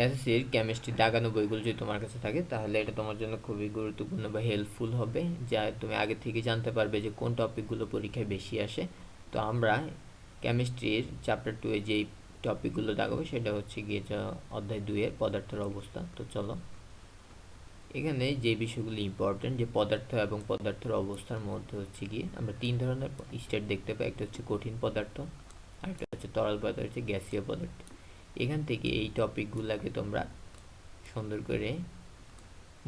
এসএসসির কেমিস্ট্রি দাগানো বইগুলো যদি তোমার কাছে থাকে, তাহলে এটা তোমার জন্য খুবই গুরুত্বপূর্ণ বা হেল্পফুল হবে। যা তুমি আগে থেকে জানতে পারবে যে কোন টপিকগুলো পরীক্ষায় বেশি আসে। তো আমরা কেমিস্ট্রির চ্যাপ্টার টু এ যেই টপিকগুলো দাগাবো, সেটা হচ্ছে গিয়ে অধ্যায় দুইয়ের পদার্থের অবস্থা। তো চলো। এখানে যে বিষয়গুলি ইম্পর্টেন্ট যে পদার্থ এবং পদার্থের অবস্থার মধ্যে হচ্ছে গিয়ে আমরা তিন ধরনের স্টেট দেখতে পাই। একটা হচ্ছে কঠিন পদার্থ আরেকটা হচ্ছে তরল পদার্থ হচ্ছে গ্যাসীয় পদার্থ। এখান থেকে এই টপিকগুলোকে তোমরা সুন্দর করে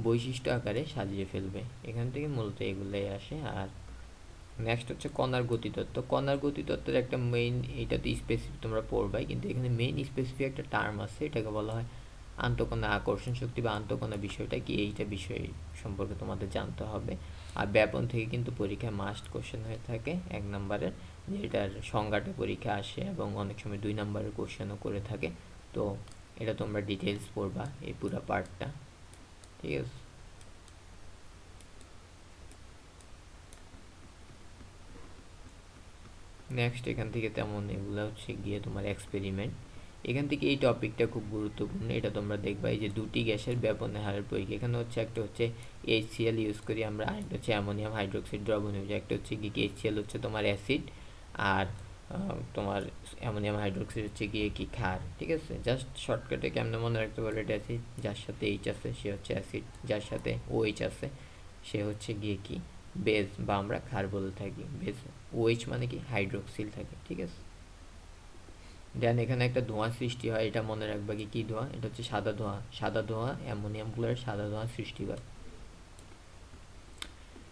বৈশিষ্ট্য আকারে সাজিয়ে ফেলবে। এখান থেকে মূলত এগুলোই আসে। আর নেক্সট হচ্ছে কণার গতিতত্ত্ব। কণার গতিতত্ত্বের একটা মেইন এটা তো স্পেসিফিক তোমরা পড়বাই, কিন্তু এখানে মেইন স্পেসিফিক একটা টার্ম আছে। এটাকে বলা হয় আন্তকণা আকর্ষণ শক্তি বা আন্তকণা বিষয়টা কি? এইটা বিষয় সম্পর্কে তোমাদের জানতে হবে। আর ব্যাপন থেকে কিন্তু পরীক্ষায় মাস্ট কোশ্চেন হয়ে থাকে এক নম্বরের। যেটার সংজ্ঞাটা পরীক্ষা আসে এবং অনেক সময় দুই নম্বরের কোশ্চেনও করে থাকে। তো এটা তোমরা ডিটেলস পড়বা এই পুরো পার্টটা ঠিক আছে? নেক্সট এখান থেকে তেমন এগুলো হচ্ছে গিয়ে তোমার এক্সপেরিমেন্ট এখান থেকে এই টপিকটা খুব গুরুত্বপূর্ণ, এটা তোমরা দেখবা এই যে দুটি গ্যাসের ব্যাপনের হারের পরীক্ষা। এখানে হচ্ছে একটা হচ্ছে এইচসিএল ইউজ করি আমরা, আরেকটা হচ্ছে অ্যামোনিয়াম হাইড্রোক্সাইড দ্রবণ। একটা হচ্ছে কি এইচসিএল হচ্ছে তোমার অ্যাসিড আর তোমার অ্যামোনিয়াম হাইড্রোক্সাইড হচ্ছে গিয়ে কি ক্ষার, ঠিক আছে? জাস্ট শর্টকাটে কেমন মনে রাখতে পারো এটা অ্যাসিড যার সাথে এইচ আছে, সে হচ্ছে অ্যাসিড যার সাথে ওএইচ আছে, সে হচ্ছে গিয়ে কি? বেজ বা আমরা ক্ষার বলে থাকি। বেজ ওএইচ মানে কি? হাইড্রোক্সিল থাকে, ঠিক আছে? দেন এখানে একটা ধোঁয়া সৃষ্টি হয়, এটা মনে রাখবা কি, কী ধোঁয়া? এটা হচ্ছে সাদা ধোঁয়া। সাদা ধোঁয়া অ্যামোনিয়াম ক্লোরাইড সাদা ধোঁয়া সৃষ্টি করে।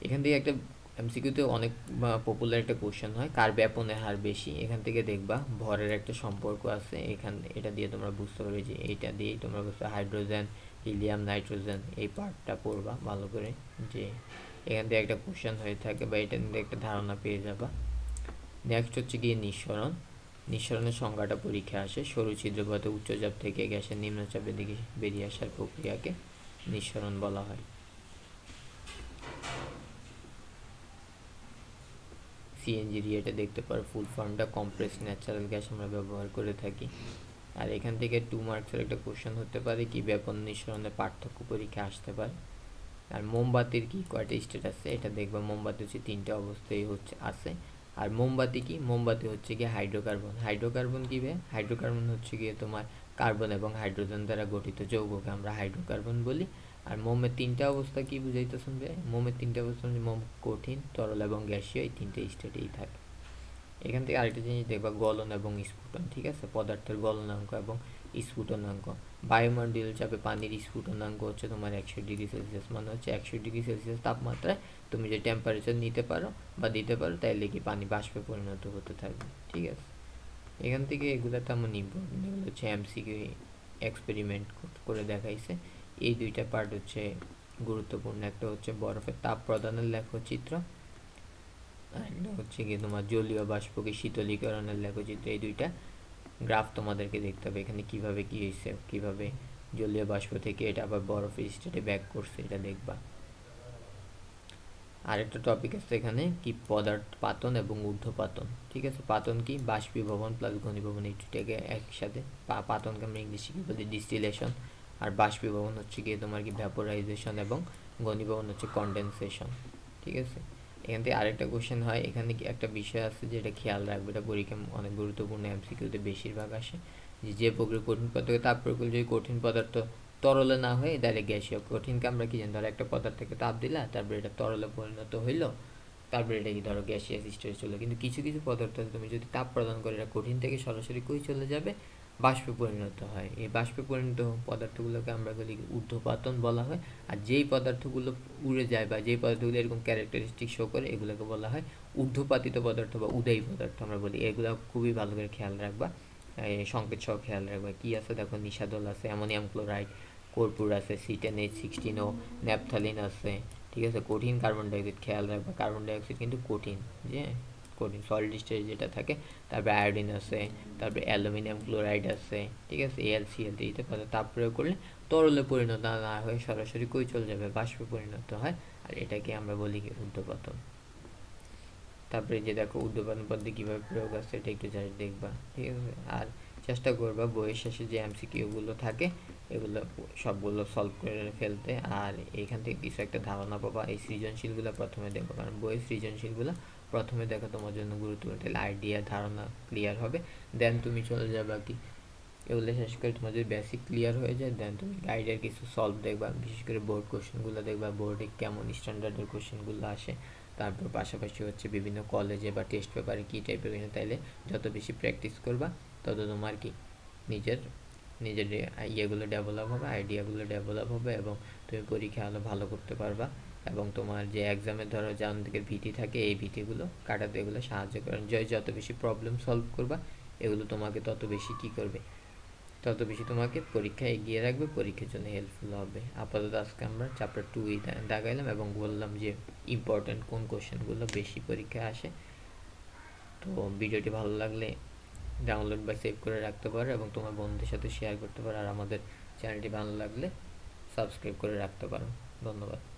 এখান থেকে একটা এমসিকিউতে অনেক পপুলার একটা কোশ্চেন হয়, কার ব্যাপনের হার বেশি? এখান থেকে দেখবা, ভরের একটা সম্পর্ক আছে, এখান, এটা দিয়ে তোমরা বুঝতে পারবে যে এইটা দিয়েই তোমরা বুঝতে হাইড্রোজেন, হিলিয়াম, নাইট্রোজেন, এই পার্টটা পড়বা ভালো করে, যে এখান থেকে একটা কোশ্চেন হয়ে থাকে, বা এটা নিয়ে একটা ধারণা পেয়ে যাবা। নেক্সট হচ্ছে গিয়ে নিঃসরণ। নিঃসরণের সংজ্ঞাটা পরীক্ষা আসে, সরু ছিদ্রপথে উচ্চচাপ থেকে গ্যাসের নিম্নচাপের দিকে বেরিয়ে আসার প্রক্রিয়াকে নিঃসরণ বলা হয়। সিএনজি রিয়েটে দেখতে পারো। ফুল ফর্মটা কম্প্রেস ন্যাচারাল গ্যাস আমরা ব্যবহার করে থাকি। আর এখান থেকে টু মার্কসের একটা কোশ্চেন হতে পারে, কি ব্যাপন নিঃসরণের পার্থক্য পরীক্ষা আসতে পারে? আর মোমবাতির কি কয়টা স্টেট আছে? এটা দেখবা। মোমবাতি হচ্ছে তিনটা অবস্থায় হচ্ছে, আছে। আর মোমবাতি কি? মোমবাতি হচ্ছে গিয়ে হাইড্রোকার্বন হাইড্রোকার্বন কী হাইড্রোকার্বন হচ্ছে গিয়ে তোমার কার্বন এবং হাইড্রোজেন দ্বারা গঠিত যৌগকে আমরা হাইড্রোকার্বন বলি। আর মোমের তিনটা অবস্থা কি বুঝাইতেছেন বে মোমের তিনটা অবস্থা মোম কঠিন, তরল এবং গ্যাসীয়, এই তিনটে স্টেটেই থাকে। এখান থেকে আরেকটা জিনিস দেখবা, গলন এবং স্ফুটন, ঠিক আছে? পদার্থের গলনাঙ্ক এবং স্ফুটনাঙ্ক। বায়ুমণ্ডল চাপে পানির স্ফুটনাঙ্ক হচ্ছে তোমার একশো ডিগ্রি সেলসিয়াস মানে হচ্ছে একশো ডিগ্রি সেলসিয়াস তাপমাত্রায় তুমি যে টেম্পারেচার নিতে পারো বা দিতে পারো, তাইলে কি পানি বাষ্পে পরিণত হতে থাকবে, ঠিক আছে? এখান থেকে এগুলো তেমন ইম্পর্টেন্ট এগুলো হচ্ছে এমসিকিউ এক্সপেরিমেন্ট করে দেখাইছে। এই দুইটা পার্ট হচ্ছে গুরুত্বপূর্ণ। একটা হচ্ছে বরফের তাপ প্রদানের লেখচিত্র আর একটা হচ্ছে গিয়ে তোমার জলীয় বাষ্পকে শীতলীকরণের লেখচিত্র। এই দুইটা গ্রাফ তোমাদেরকে দেখতে হবে, এখানে কীভাবে কি হয়েছে, কীভাবে জলীয় বাষ্প থেকে এটা আবার বরফের স্টেটে ব্যাক করছে, এটা দেখবা। আরেকটা টপিক আছে এখানে, কি পদার্থ পাতন এবং ঊর্ধ্বপাতন। ঠিক আছে, পাতন কি? বাষ্পীভবন প্লাস ঘনীভবন, এই দুটাকে একসাথে। পাতনকে আমরা ইংলিশে কি বলি? ডিস্টিলেশন আর বাষ্পীভবন হচ্ছে গিয়ে তোমার কি ভ্যাপোরাইজেশন এবং ঘনীভবন হচ্ছে কন্ডেনসেশন ঠিক আছে? এখান থেকে আরেকটা কোশ্চেন হয়, এখানে কি একটা বিষয় আছে যেটা খেয়াল রাখবে, এটা পরীক্ষা অনেক গুরুত্বপূর্ণ এমসিকিউতে বেশিরভাগ আসে, যে যে প্রক্রিয়া কঠিন পদার্থ তাপ প্রকৃতি যদি কঠিন পদার্থ তরলে না হয়ে ডাইরেক্ট গ্যাসীয় কঠিনকে আমরা কি জানি, ধরো একটা পদার্থকে তাপ দিলা, তারপরে এটা তরলে পরিণত হইল, তারপরে এটা কি ধরো গ্যাসিয়াস স্টেজে চলে কিন্তু কিছু কিছু পদার্থ তুমি যদি তাপ প্রদান করে, এটা কঠিন থেকে সরাসরি কই চলে যাবে? বাষ্পে পরিণত হয়। এই বাষ্পে পরিণত পদার্থগুলোকে আমরা বলি ঊর্ধ্বপাতন বলা হয়। আর যেই পদার্থগুলো উড়ে যায় বা যেই পদার্থগুলো এরকম ক্যারেক্টারিস্টিক শো করে, এগুলোকে বলা হয় ঊর্ধ্বপাতিত পদার্থ বা উদয়ী পদার্থ আমরা বলি। এগুলো খুবই ভালো করে খেয়াল রাখবা। সংকেত সহ খেয়াল রাখবা। কী আছে? দেখো নিশাদল আছে, অ্যামোনিয়াম ক্লোরাইড, কর্পূর আছে সিটেন এইচ সিক্সটিন ও ন্যাপথালিন আছে। ঠিক আছে? কঠিন কার্বন ডাইঅক্সাইড খেয়াল রাখবা। কার্বন ডাইঅক্সাইড কিন্তু কঠিন, যে কঠিন সলিড স্টেজ যেটা থাকে, তারপরে আয়োডিন আছে, তারপরে অ্যালুমিনিয়াম ক্লোরাইড আছে, ঠিক আছে? এলসিএল এইটা কথা তাপ প্রয়োগ করলে তরলে পরিণত না হয়ে সরাসরি কই চলে যাবে, বাষ্পে পরিণত হয়। আর এটাকে আমরা বলি কি ঊর্ধ্বপতন। তারপরে যে দেখো, ঊর্ধ্বপতন পদ্ধতি কীভাবে প্রয়োগ আছে এটা একটু জাস্ট দেখবা, ঠিক আছে? আর চেষ্টা করবা বইয়ের শেষে যে এমসি এমসিকিউগুলো থাকে, এগুলো সবগুলো সলভ করে ফেলতে। আর এখান থেকে কিছু একটা ধারণা পাবা, এই সৃজনশীলগুলো প্রথমে দেখো কারণ বইয়ের সৃজনশীলগুলো প্রথমে দেখো তোমার জন্য গুরুত্বপূর্ণ তাহলে আইডিয়া ধারণা ক্লিয়ার হবে দেন তুমি চলে যাবে কি এগুলো শেষ করে তোমার বেসিক ক্লিয়ার হয়ে যায় দেন তুমি গাইডের কিছু সলভ দেখবা, বিশেষ করে বোর্ড কোশ্চেনগুলো দেখবা বোর্ডে কেমন স্ট্যান্ডার্ডের কোশ্চেনগুলো আসে, তারপর পাশাপাশি হচ্ছে বিভিন্ন কলেজে বা টেস্ট পেপারে কী টাইপের বিভিন্ন তাইলে যত বেশি প্র্যাকটিস করবা, তত তোমার কি নিজের নিজের ইয়েগুলো ডেভেলপ হবে আইডিয়াগুলো ডেভেলপ হবে, এবং তুমি পরীক্ষা আরও ভালো করতে পারবা। এবং তোমার যে এক্সামের ধরো যান থেকে ভীতি থাকে, এই ভীতিগুলো কাটাতে এগুলো সাহায্য করে। জয় যত বেশি প্রবলেম সলভ করবা, এগুলো তোমাকে তত বেশি কী করবে? তত বেশি তোমাকে পরীক্ষা এগিয়ে রাখবে, পরীক্ষার জন্য হেল্পফুল হবে। আপাতত আজকে আমরা চ্যাপ্টার টুই দাগাইলাম এবং বললাম যে ইম্পর্টেন্ট কোন কোশ্চেনগুলো বেশি পরীক্ষায় আসে। তো ভিডিওটি ভালো লাগলে ডাউনলোড বা সেভ করে রাখতে পারো এবং তোমার বন্ধুদের সাথে শেয়ার করতে পারো। আর আমাদের চ্যানেলটি ভালো লাগলে সাবস্ক্রাইব করে রাখতে পারো। ধন্যবাদ।